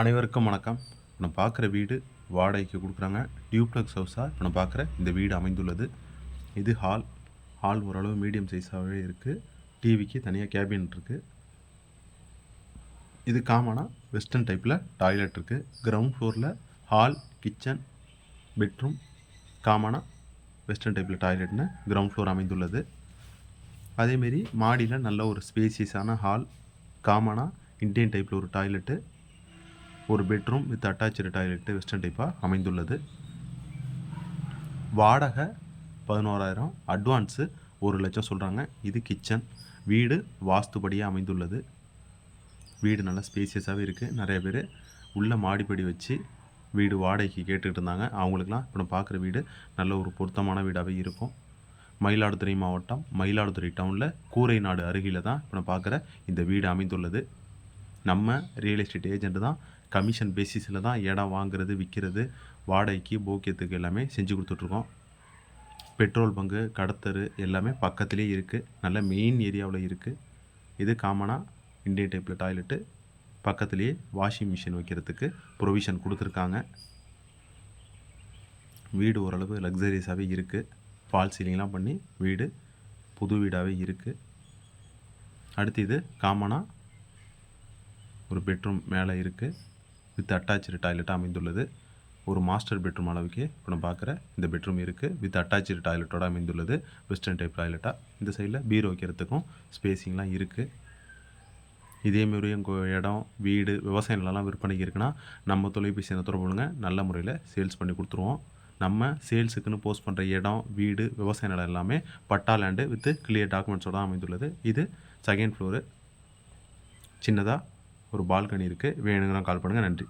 அனைவருக்கும் வணக்கம். இப்போ நான் பார்க்குற வீடு வாடகைக்கு கொடுக்குறாங்க. டியூப்ளக்ஸ் ஹவுஸாக இப்போ நம்ம பார்க்குற இந்த வீடு அமைந்துள்ளது. இது ஹால் ஹால் ஓரளவு மீடியம் சைஸாகவே இருக்குது டிவிக்கு தனியாக கேபின் இருக்குது இது காமனாக வெஸ்டர்ன் டைப்பில் டாய்லெட் இருக்குது கிரவுண்ட் ஃப்ளோரில் ஹால் கிச்சன் பெட்ரூம் காமனாக வெஸ்டர்ன் டைப்பில் டாய்லெட்னு கிரவுண்ட் ஃப்ளோர் அமைந்துள்ளது. அதேமாரி மாடியில் நல்ல ஒரு ஸ்பேசியஸான ஹால் காமனாக இந்தியன் டைப்பில் ஒரு டாய்லெட்டு ஒரு bedroom with attach toilet western டைப்பாக அமைந்துள்ளது. வாடகை பதினோராயிரம் அட்வான்ஸு ஒரு லட்சம் சொல்கிறாங்க இது கிச்சன். வீடு வாஸ்துபடியாக அமைந்துள்ளது. வீடு நல்லா ஸ்பேசியஸாகவே இருக்குது நிறைய பேர் உள்ள மாடிப்படி வச்சு வீடு வாடகைக்கு கேட்டுக்கிட்டு இருந்தாங்க. அவங்களுக்குலாம் இப்போ நான் பார்க்குற வீடு நல்ல ஒரு பொருத்தமான வீடாகவே இருக்கும். மயிலாடுதுறை மாவட்டம் மயிலாடுதுறை டவுனில் கூரை நாடு அருகில் தான் இப்போ நான் பார்க்குற இந்த வீடு அமைந்துள்ளது. நம்ம ரியல் எஸ்டேட் ஏஜெண்ட்டு தான் கமிஷன் பேசிஸில் தான் இடம் வாங்குறது விற்கிறது வாடகைக்கு போக்கியத்துக்கு எல்லாமே செஞ்சு கொடுத்துட்ருக்கோம். பெட்ரோல் பங்கு கடத்தரு எல்லாமே பக்கத்துலேயே இருக்குது நல்ல மெயின் ஏரியாவில் இருக்குது இது காமனாக இந்தியன் டைப்பில் டாய்லெட்டு பக்கத்துலேயே வாஷிங் மிஷின் வைக்கிறதுக்கு ப்ரொவிஷன் கொடுத்துருக்காங்க. வீடு ஓரளவு லக்ஸரியஸாகவே இருக்குது ஃபால் சீலிங்லாம் பண்ணி வீடு புது வீடாகவே இருக்குது அடுத்து இது காமனாக ஒரு பெட்ரூம் மேலே இருக்குது வித் அட்டாச்சு டாய்லெட்டாக அமைந்துள்ளது. ஒரு மாஸ்டர் பெட்ரூம் அளவுக்கு இப்போ நம்ம பார்க்குற இந்த பெட்ரூம் இருக்குது வித் அட்டாச்சு டாய்லெட்டோட அமைந்துள்ளது. வெஸ்டர்ன் டைப் டாய்லெட்டாக இந்த சைடில் பீர் வைக்கிறதுக்கும் ஸ்பேஸிங்லாம் இருக்குது இதேமாரி உங்கள் இடம் வீடு விவசாய நிலம்லாம் விற்பனைக்கு இருக்குன்னா நம்ம தொலைபேசி என்ன தொடர்புங்க நல்ல முறையில் சேல்ஸ் பண்ணி கொடுத்துருவோம். நம்ம சேல்ஸுக்குன்னு போஸ்ட் பண்ணுற இடம் வீடு விவசாய நிலம் எல்லாமே பட்டா லேண்டு வித் கிளியர் டாக்குமெண்ட்ஸோட அமைந்துள்ளது. இது செகண்ட் ஃப்ளோரு. சின்னதாக ஒரு பால்கனி இருக்குது வேணுங்கன்னா கால் பண்ணுங்கள் நன்றி.